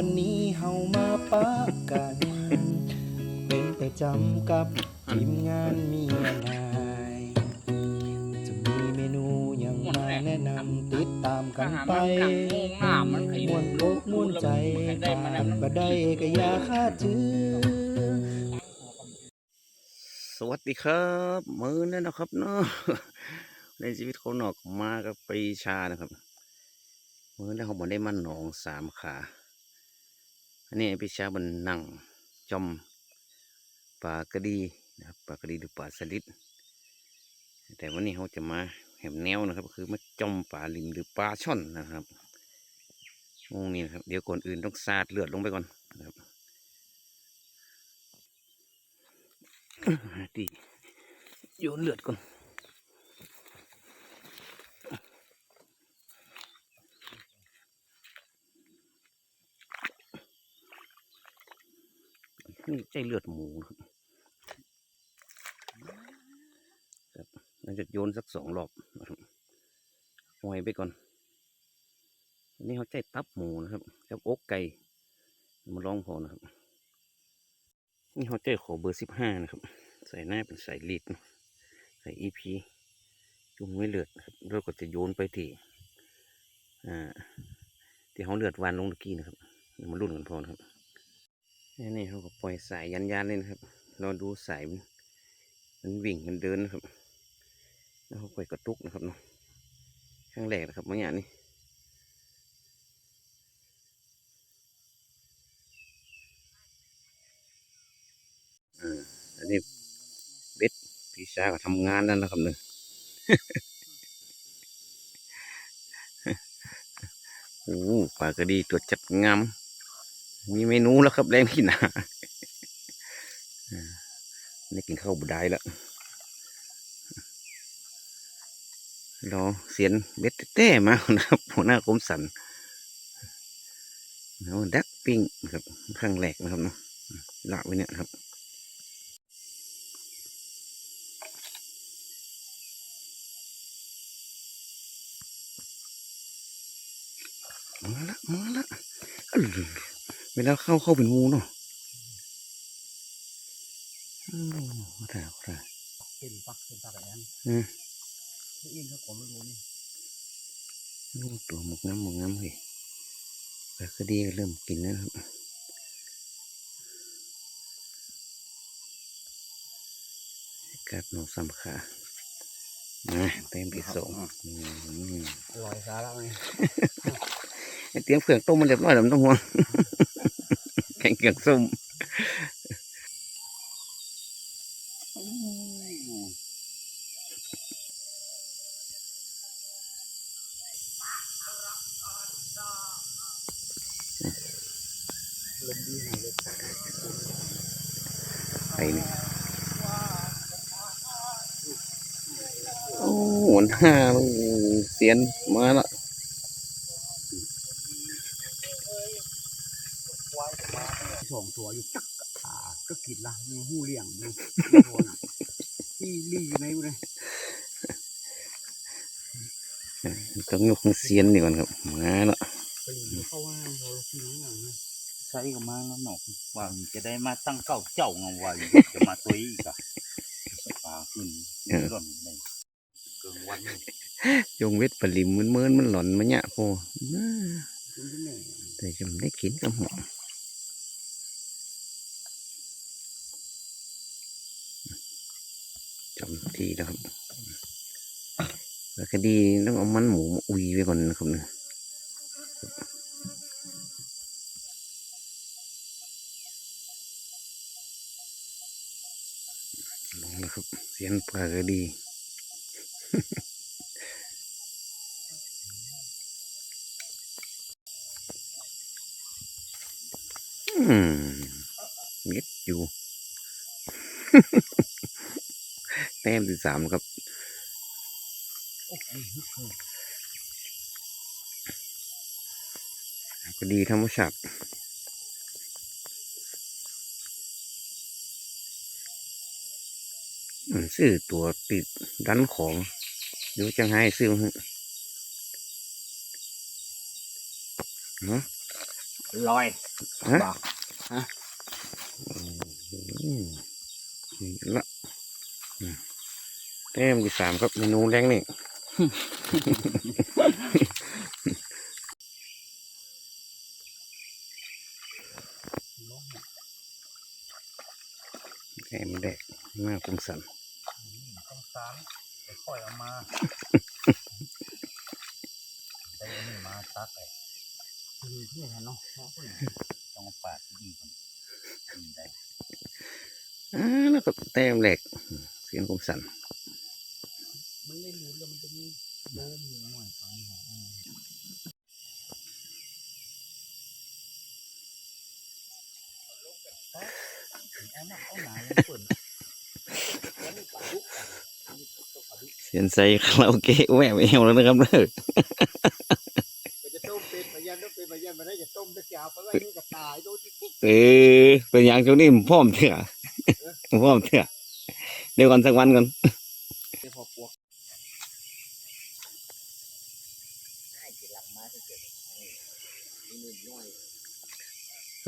วันนี้เฮามาปะกัน เป็นประจำกับทีมงานเมียนายจะมีเมนูอย่างมาแนะนำติดตามกันไปมวนโลกมวนใจขาดบ่ได้ก็อย่าคาดถือสวัสดีครับมือนี่นะครับเนาะในชีวิตคนนอกมากับปรีชานะครับมือนี้เขาบอกได้มันหนองสามขา นนี้ปรีชาบนนั่งจอมปลากระดีนะครับปลากระดีหรือปลาสลิดแต่วันนี้เขาจะมาแหมแนวนะครับ คือมาจอมปลาลิมหรือปลาช่อนนะครับงงนี้นะครับ เดี๋ยวก่อนอื่นต้องสาดเลือดลงไปก่อนนะครับดีโยนเลือดก่อน นี่ใจเลือดหมูนะครับเราจะโยนสักสองรอบนะครับหอยไปก่อนนนี้เขาใจตับหมูนะครับกับอกไก่มาลองพอนะครับ นี่เขาใจขอเบอร์สิบห้านะครับ ใส่หน้าเป็นใส่ลีดใส่อีพีจุ่มไว้เลือดครับแล้วก็จะโยนไปที่อ่าที่เขาเลือดวานลงตะกี้นะครับมาลุ้นกันพอนะครับ นี่นี่เขาก็ปล่อยสายยันยันเลยนะครับ เรอดูสายมันมันวิ่งมันเดินนะครับ แล้วเขาปล่อยกระตุกนะครับเนาะข้างแรกนะครับเมื่อกี้นี้อ่าอันนี้เบ็ดพี่ชาก็ทำงานนั่นแหละครับหนึ่งโอ้ปลากระดีตัวจัดงาม มีเมนูแล้วครับแรงที่นาอ่าได้กินข้าวบุได้แล้วรอเสียนเบ็ดเต้มานะครับหัวหน้ากรมสันแล้วดักปิ้งครับข้างแรกนะครับเนาะละไว้เนี่ยครับมาละมาละ เวลาเข้าเข้าเป็นงูเนาะโอ้ได้ได้เป็นปักเป็นปักอะไรนั้นอืมที่อินเขาผมไม่รู้นี่โอ้ตัวหมกน้ำหมกน้ำเฮ้ยแต่ก็ดีก็เริ่มกินแล้วนะครับกัดหนองสามขามาเต็มที่สองอืมอร่อยสาระไงไอ้เตรียมเผือกต้มมันเรียบร้อยแล้วไม่ต้องห่วงแข่ งเกือกส้มลมดีหน่อยเลยไปนี่โอ้หวนห้าเสียนมาละ สองตั วอยู่จักขาก็กินละมีหูเลี้ยงมีตัวน่ะที่ลี่อยู่ในอยู่เลยต้องยกเสียนนี่ก่อนครับมาละไปเข้าว่างเราที่น้องอย่างนะใช้กับมาแล้วหนอกว่ามันจะได้มาตั้งเก้าเจ้าเงาไว้จะมาตัวอีกอะสปาขึ้นร่อนในเกินวันนี่ยงเวทปลิมมันเมินมันหล่อนมันเนี่ยพอมาคุณที่ไหนแต่จะไม่ได้กินกับหอมจำ ทีแล้วครับแล้วก็ดีต้องเอามันหมูอุยไว้ก่อนนะครับเนี่ยลงนะครับเสียนปลาก็ดีอืมเม็ดอยู่ ต้มที่สามครับก็ดีธรรมชาติอืมซื้อตัวติดดันของเดี๋ยวจังให้ซื้อมาให้เนาะลอยฮะบอกอืมนี่ละอืม แต้มที่สามครับเมนูแรงนี่แต้มแดกหน้าคุมสันต้องสามไปค่อยเอามาได้อันนี้มาตักเลยคือที่ไหนเนาะต้องปาดดีก่อนกินได้อ่าแล้วก็แต้มแหลกเสียงคุมสัน มันไม่รู้แล้วมันจะมีโดมอยู่หน่อยฟังหน่อยเอาหน้าเอาหนาเลยเสียนใส่คาราโอเกะแหววเอวแล้วนะครับเด้อก็จะต้มเป็นพยานต้องเป็นพยานมาได้จะต้มตะเกียบไปไว้นี่กับตายเออเป็นอย่างช่วงนี้พร้อมเถอะพร้อมเถอะเดี๋ยวก่อนสักวันก่อน พอปวก สัก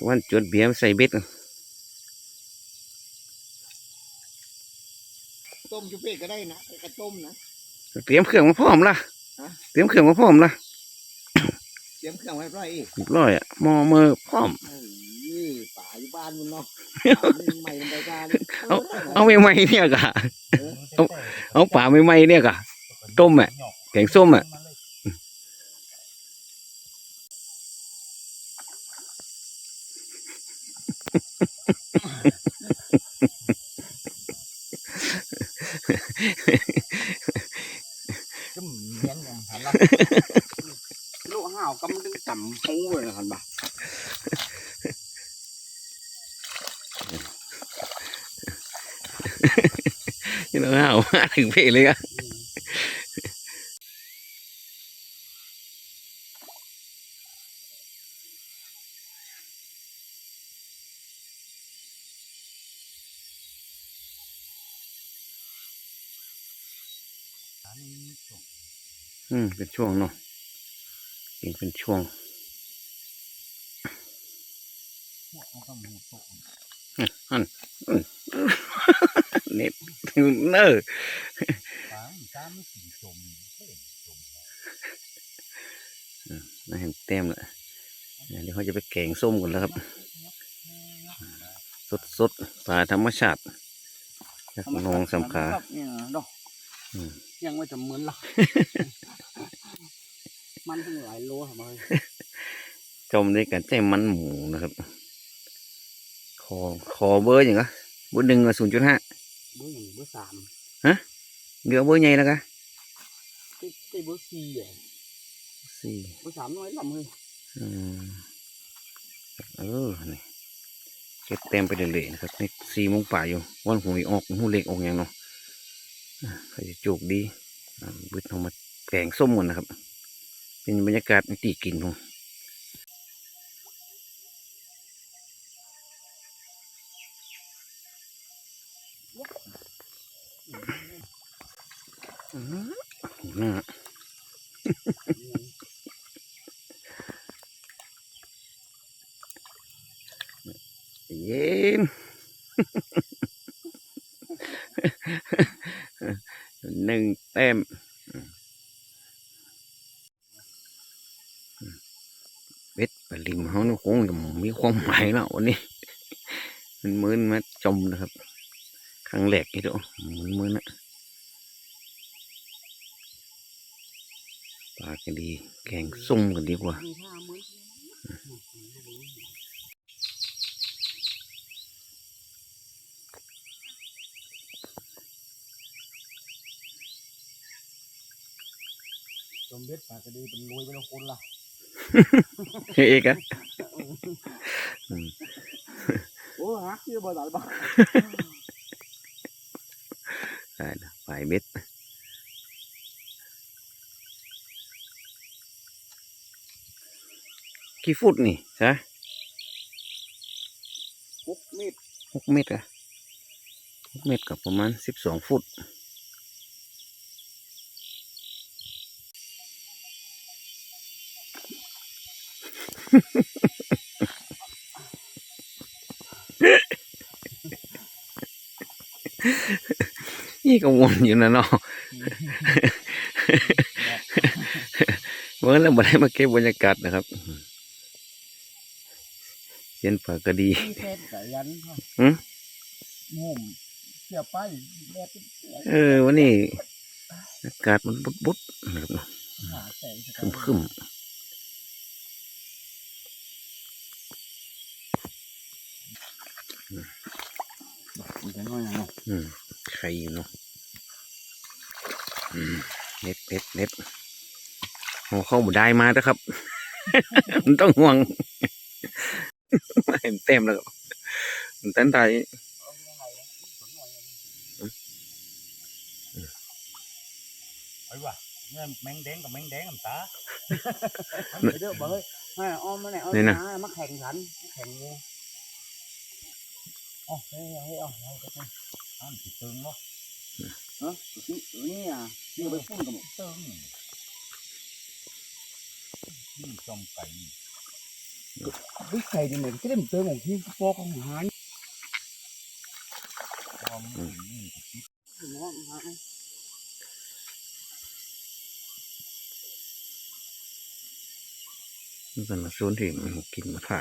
วันจวดเบียร์ใส่เบ็ดต้มจุเป้ก็ได้นะกระต้มนะเตรียมเครื่องมาพร้อมละฮะเตรียมเครื่องมาพร้อมละเตรียมเครื่องไว้ไรอีกเรียบร้อยอะหม้อมือพร้อมเอ้ยป่าอยู่บ้านมันเนาะใหม่ในรายการเอาเอาใหม่ๆเนี่ยกะเอาเอาป่าใหม่ๆเนี่ยกะต้มอะแกงส้มอะ ก็เหมือนกันหันละลูกห่าวกำลังต่ำหูเลยนะหันบ่านี่เราเอามาถึงเพลเลยอะ อืม เป็นช่วงเนาะเองเป็นช่วงอันอืมเน็บเนอฟังตามไม่กินจมเฮ้ยจมน่าเห็นเต็มเลยเดี๋ยวเขาจะไปแกงส้มกันแล้วครับ สดสดๆปลาธรรมชาติจากหนองสำขาเนี่ ยเนาะอืมยังไม่จะเหมือนละมันทั้งหลายโลทำไมจมด้วยกันใจมันหมูนะครับ คอคอเบอร์อย่างก็เบอร์หนึ่งศูนย์จุดห้าเบอร์หนึ่งเบอร์สามเดี๋ยวเบอร์ใหญ่แล้วกะไอ้ไอ้เบอร์สี่อะสี่เบอร์สามน้อยลำเลยอืมเออนี่เก็บเต็มไปเรื่อยๆนะครับนี่สี่โมงป่ายอยู่วันหูยออกหูเล็กออกอย่างเนาะ เขาจะโจกดีบึดเอกมาแกงส้มกันนะครับ เป็นบรรยากาศในตีกินของอื้อหือหน้า เย็น หนึ่งแต้มเบ็ดปลิมเขาเนี่ยคงจะมีความหมายแล้ววันนี้ มันมืนมาจมนะครับครั้งแรกอีกแล้วมืนมืนนะปลากันดีแกงส้มกันดีกว่า เหมือนจมเบ็ดปากกระดีเป็นรวยเป็นคนละเอกอะโอ้ฮักที่บ่ได้บ้าได้นะฝ่ายเบ็ดกี่ฟุตนี่ใช่หกเมตรหกเมตรอะหกเมตรกับประมาณสิบสองฟุต นี่กังวลอยู่นะเนาะเมื่อเราไม่ได้มาเก็บบรรยากาศนะครับเย็นป่าก็ดีเอืมเออวันนี้อากาศมันบุดบุดนะครับคึมคึม มันจะน้อยนะๆอืมไข่อยู่เนาะอืมเน็ดเน็ดเน็ดเอาเข้าบุได้มาแล้วครับ มันต้องห่วงเห็นเต็มแล้วครับมันเต้นไทยไอ้ว่ะเนี่ยแมงแดงกับแมงแดงกับตาเด้อเบ้ยให้อ้อมมาไหนอ้อมนี่นะมามาแข่งขันมาแข่งงู อ๋อเฮ้ยเฮ้ยอ๋อเฮ้ยก็ต้องอ้าวติดตึงวะเนาะนี่อะนี่ไปพุ่นกับหมดตึงนี่จอมไก่เฮ้ยไข่นี่เหมือนก็ได้เหมือนเติมของที่โป๊กของหานความนี่นาะหามันเป็นส่วนที่มันกินมาผ่า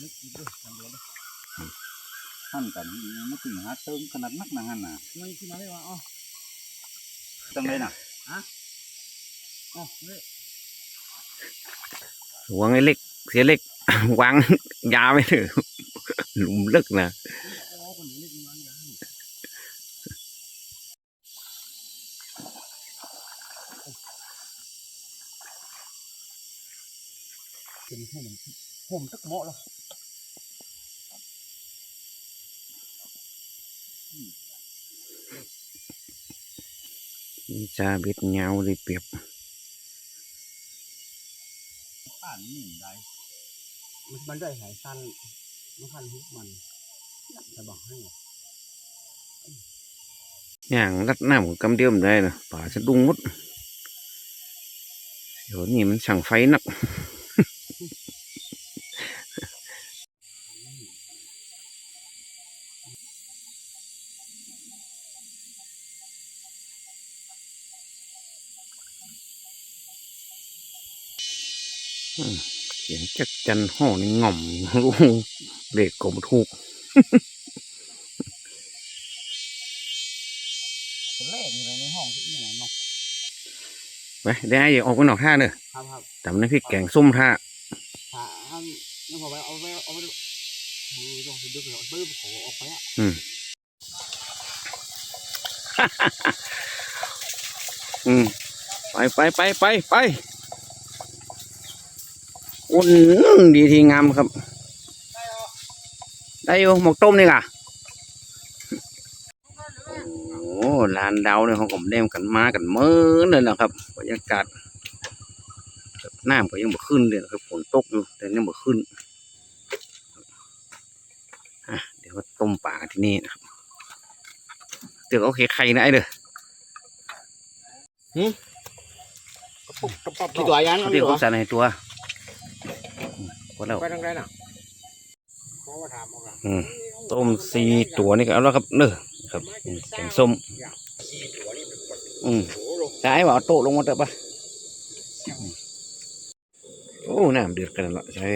นี่กินด้วยทำด้วย หั่นกันไม่ถึงหาเติมขนาดนักนะฮั่นน่ะมันขึ้นมาได้ว่าอ๋อจังเลยน่ะอ๋อเฮ้ยหวงไอ้เล็กเสียเล็กวางยาไม่ถือหลุมลึกนะโอ้คนนี้เล่นมันยังเป็นให้มันผมตักเหมาะแล้ว มีจาเบ็ดเงาเลยเปรียบป้านนี่ได้มันมันได้หายสั้นมันพันหุบมันจะบอกให้อย่างรัดหน้าของกำเดียวมนได้นะป่าจะดุงหมดเดี๋ยวนี้มันช่างไฟนัก สียงจักจันห้องนี่ง่อมรู้เด็กก็มาถูกเป็นแรกเลยในห้องที่นี่เนาะไปได้อย่าออกไปนอกท่าเนอะครับครับทำน้ำพริกแกงส้มท่าถ้าอันนั่นพอไปเอาไปเอาไปโอ้ยต้องดึกเลยเอาไปขอออกไปอะอืมไปไปไปไปไป อุ่นดีทีงามครับ ได้อยู่หมกต้มนี่ก่ะโอ้ลานดาวเนี่ยเขาผมเล่มกันมากันเมื่อเลยนะครับบรรยากาศน้ำก็ยังบ่ขึ้นเลยนะครับฝนตกอยู่แต่ยังบ่ขึ้นอะเดี๋ยวก็ต้มปลากันที่นี่นะครับเดี๋ยวโอเคไข่นะไอ้เด้อกี่ตัวยันเดี๋ยวผมใส่ในตัว อืมพอแล้ว ไปทางไหนน่ะเขามาถามเอาละอืมต้มสี่ตัวนี่ก็เอาแล้วครับเนอะครับอืมแกงส้มสี่ตัวนี่เป็นคนอืมโอ้โหใช่ว่าเอาโต๊ะลงมาเถอะปะอืมโอ้น้ำเดือดกันแล้วล่ะใช่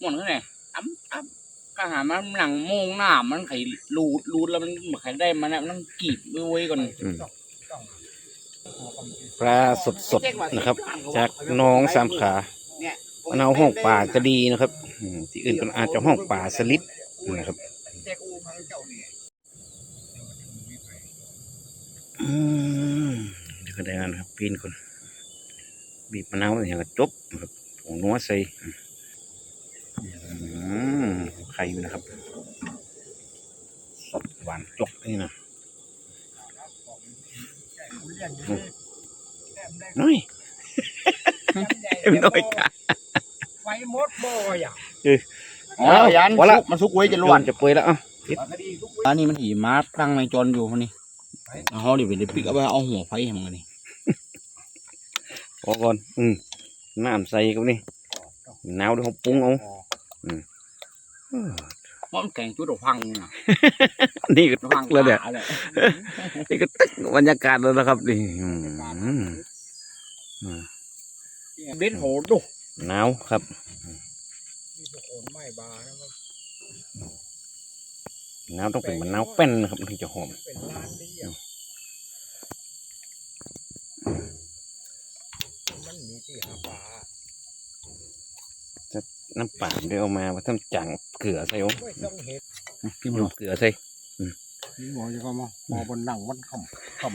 หมดแล้วไงอ้ำอ้ำก็หามันหนังโมงหน้ามันไข่รูดรูดแล้วมันเหมือนไข่ได้มันนะมันกรีบไว้ก่อนอืม ปลาสดสดๆนะครับ จากน้องสามขามันเอาห้องป่าก็ดีนะครับที่อื่นก็อาจจะห้องป่าสลิดนะครับอืมเดี๋ยวก็ได้แล้วนะครับปีนคนบีบมะนาวอย่างก็จบนะครับผงนัวใส่อืมไข่นะครับสดหวานจกนี่นะ อืมน้อยน้อยกะไฟมดบ่อยอะเอายันพอละมันสุกไว้จะล้ล้ววนนจะเปื่อยแล้วเอะอันนี้มันหีมาตั้งในจนอยู่มันนี่เอาเขาดิไปเดี๋ยวปิกเอาไปเอาหัวไฟให้มันนี่พอก่อนอืมน้ำใส่กับนี่หนาวเดี๋ยวเขาปรุงเอาอืมเพราะมันแกงจุดอกพังนี่นะนี่ก็พัตึงกแล้วเนี่ยขาเลยนี่ก็ตึกบรรยากาศแล้วนะครับนี่อืม เบ็ดโหดุหนาวครับนะมันหนาวต้องเป็นมะนาวแป้นนะครับถึงจะหอมเป็นร้านเดียวมันมีที่หาปลาน้ำปลาเดี๋ยวเอามาว่าทำจังเกลือใส่เอาไม่ต้องเห็ดพี่มันเกลือใส่นี่หมอจะก็มาหมอบนหนังมันคำคำ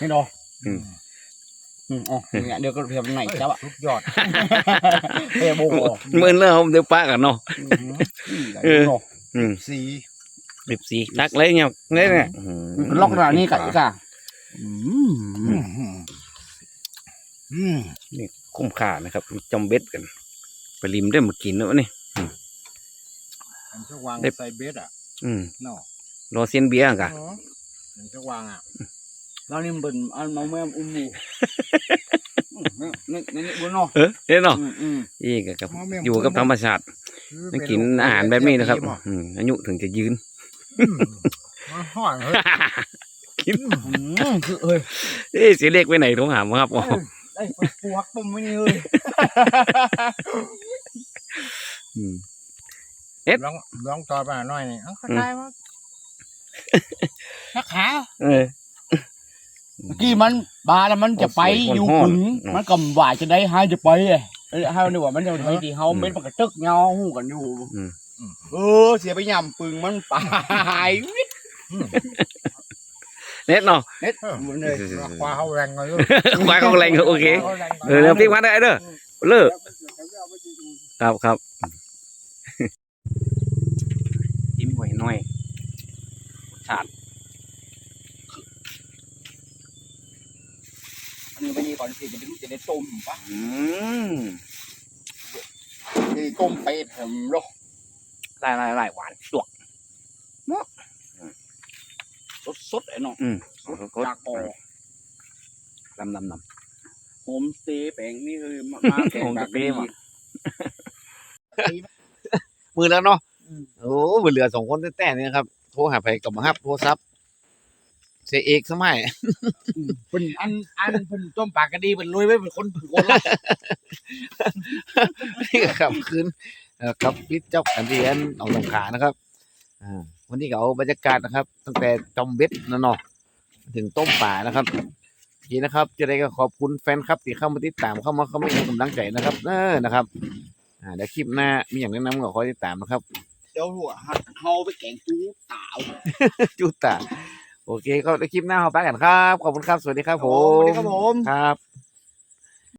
นี่ดออืมอ๋อเนี่ยเดี๋ยวก็เพียบไหนจ้าอะสุดยอดเพียบโบกเมื่อเริ่มเดี๋ยวป้ากันเนาะเอออืมสีสิบสี่ตักเลยเนี่ยเนี่ยเนี่ยอืมล็อกระนี่กะอีกะอืมอืมคุ้มค่านะครับจอมเบ็ดกัน ไปริมได้มากินแล้วนี่อันชวางได้ ใส่เบ็ดอะอืม เนาะ รอเซียนเบียร์กะอันชวางอะแล้วนี่มันเป็นอันมาแม่อุ้มมูนี่นี่นี่บนนอเออเด้เนาะอืมอืมอีกกับอยู่กับธรรมชาติไม่กินอาหารแบบนี้นะครับอืมอายุถึงจะยืนมันห่อนเฮ้ยกินอืมคือเอ้ยเอ๊ะเสียเล็กไปไหนโทรหามาครับอ๋อได้ปวกปุ่มไม่นี่เลยอืมลองลองต่อไปหน่อยนี่เอาเข้าใจว่า ชักขาเออเมื่อกี้มันบาแล้วมันจะไปโอ้สวยอยู่คนขึงฮ้อนมันกำว่าจะได้ให้จะไปเลยเอ้ยให้มันดีกว่ามันจะไปที่เฮาอืมเม็ดมันกระตึกเงาหูกันอยู่อืมเออเสียไปยำปึงมันตายวิทย์เน็ตเนาะเน็ตมันเลยควาเขาแรงเลยลูกควายเขาแรงโอเคเออเดี๋ยวพลิกมาได้เด้อเลิกครับครับยิ้มหวยหน่อย ชาติอันนี้ไปนี่ก่อนสิจะได้รู้จะได้ต้มปะอืมนี่ต้มเป็ดผมหรอกลายลายลายหวานจวกสดสดๆไอ้น้องอืมจากบ่อดำดำดโฮมสเตย์แปลงนี่คือมามาแกงโฮมแบสบเตย์นี้ว่ะมือแล้วเนาะโอ้มือเหลือสองคนแต่ๆเนี่ยครับโทรหาไปกับมาฮับโทรศัพท์เสียเอกสมัยเป็นอันอันเป็นต้มปลากระดีเป็นลุยไว้เป็นคนเป็นคนละนี่ก็ครับคืนเอ่อครับพิษเจ้ากันเรียนเอาลงขานะครับอ่าวันนี้ก็เอาบรรยากาศนะครับ ตั้งแต่จอมเบ็ดนะเนาะถึงต้มป่านะครับนี่นะครับ จะได้ก็ขอบคุณแฟนครับที่เข้ามาติดตามเข้ามาเขาไม่ให้กำลังใจนะครับเออนะครับ อ่าเดี๋ยวคลิปหน้ามีอย่างแนะนำก็ขอติดตามนะครับเดี๋ยวหัวเฮาไปแกงจูตาว จุตาโอเคก็ในคลิปหน้าเราไปกันครับ ขอบคุณครับ สวัสดีครับผมสวัสดีครับผม ครับ